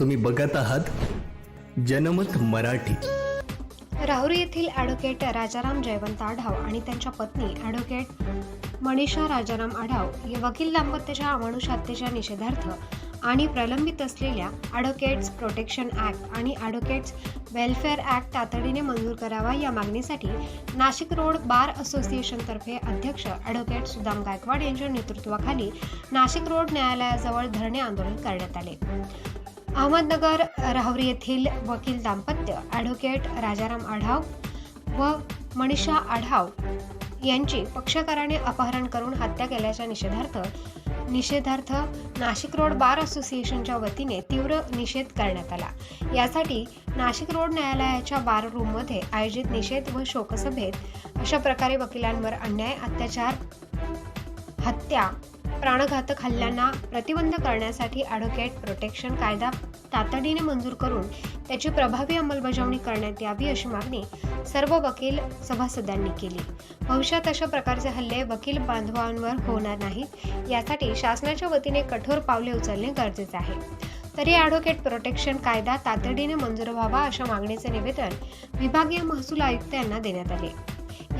तुम्ही बघत आहात जनमत मराठी. राहुरी येथील ॲडव्होकेट राजाराम जयवंत आढाव आणि त्यांच्या पत्नी ॲडव्होकेट मनीषा राजाराम आढाव हे वकील दाम्पत्याच्या अमानुष हत्येच्या निषेधार्थ आणि प्रलंबित असलेल्या ॲडव्होकेट्स प्रोटेक्शन ॲक्ट आणि ॲडव्होकेट्स वेलफेअर ॲक्ट तातडीने मंजूर करावा या मागणीसाठी नाशिक रोड बार असोसिएशनतर्फे अध्यक्ष ॲडव्होकेट सुदाम गायकवाड यांच्या नेतृत्वाखाली नाशिक रोड न्यायालयाजवळ धरणे आंदोलन करण्यात आले. अहमदनगर राहुरी येथील वकील दाम्पत्य ॲडव्होकेट राजाराम आढाव व मनीषा आढाव यांची पक्षकाराने अपहरण करून हत्या केल्याच्या निषेधार्थ निषेधार्थ नाशिक रोड बार असोसिएशनच्या वतीने तीव्र निषेध करण्यात आला. यासाठी नाशिक रोड न्यायालयाच्या बार रूममध्ये आयोजित निषेध व शोकसभेत अशा प्रकारे वकिलांवर अन्याय अत्याचार हत्या प्राणघातक हल्ल्यांना प्रतिबंध करण्यासाठी ॲडव्होकेट प्रोटेक्शन कायदा तातडीने मंजूर करून त्याची प्रभावी अंमलबजावणी करण्यात यावी अशी मागणी सर्व वकील सभासदांनी केली. भविष्यात अशा प्रकारचे हल्ले वकील बांधवांवर होणार नाहीत. यासाठी शासनाच्या वतीने कठोर पावले उचलणे गरजेचे आहे. तरी ॲडव्होकेट प्रोटेक्शन कायदा तातडीने मंजूर व्हावा अशा मागणीचे निवेदन विभागीय महसूल आयुक्त यांना देण्यात आले.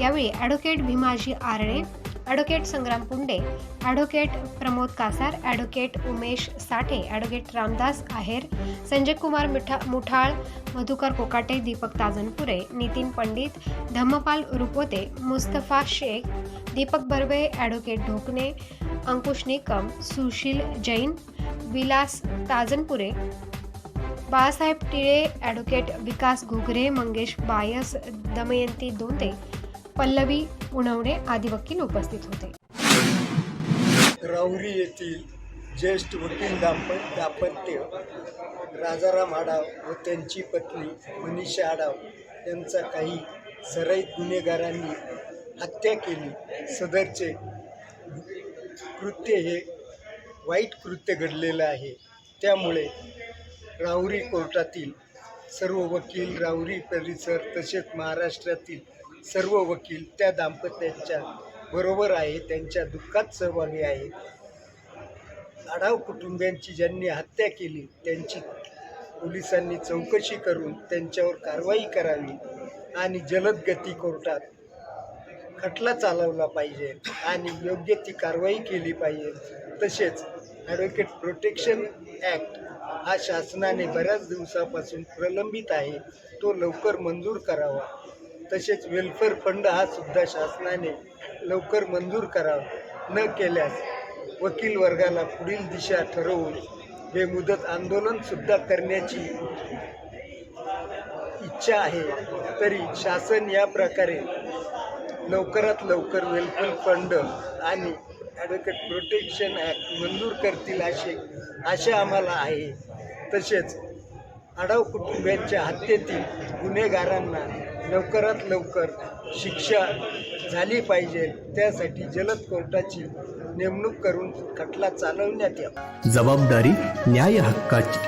यावेळी advocate Bhimaji Arane advocate Sangram Punde advocate Pramod Kasar advocate Umesh Sathe advocate Ramdas Aher Sanjay Kumar Mitha Muthal Madhukar Kokate Deepak Tajanpure Nitin Pandit Dhammapal Rupote Mustafa Shaikh Deepak Barve advocate Dhokane Ankush Nikam Sushil Jain Vilas Tajanpure Balasaheb Tile advocate Vikas Ghugare Mangesh Bayas Damayanti Donde Pallavi Unavane आदी वकील उपस्थित होते. राहुरी येथील ज्येष्ठ वकील दाम्प दाम्पत्य राजाराम आडाव व त्यांची पत्नी मनीषा आडाव यांचा काही सराईत गुन्हेगारांनी हत्या केली. सदरचे कृत्य हे वाईट कृत्य घडलेलं आहे. त्यामुळे राहुरी कोर्टातील सर्व वकील राहुरी परिसर तसेच महाराष्ट्रातील सर्व वकील त्या दाम्पत्याच्या बरोबर आहे त्यांच्या दुःखात सहभागी आहेत आढाव कुटुंबियांची ज्यांनी हत्या केली त्यांची पोलिसांनी चौकशी करून त्यांच्यावर कारवाई करावी आणि जलद गती कोर्टात खटला चालवला पाहिजे आणि योग्य ती कारवाई केली पाहिजे. तसेच ॲडव्होकेट प्रोटेक्शन ॲक्ट हा शासनाने बऱ्याच दिवसापासून प्रलंबित आहे. तो लवकर मंजूर करावा. तसेच वेलफेअर फंड हा सुद्धा शासनाने लवकर मंजूर करावा न केल्यास वकील वर्गाला पुढील दिशा ठरवून बेमुदत आंदोलनसुद्धा करण्याची इच्छा आहे. तरी शासन या प्रकारे लवकरात लवकर वेलफेअर फंड आणि ॲडव्होकेट प्रोटेक्शन ॲक्ट मंजूर करतील असे आशा आम्हाला आहे. तसेच आडाव कुटुंबियांच्या हत्येतील गुन्हेगारांना लवकरात लवकर शिक्षा झाली पाहिजे. त्यासाठी जलद कोर्टाची नेमणूक करून खटला चालवण्यात यावा. जबाबदारी न्याय हक्काची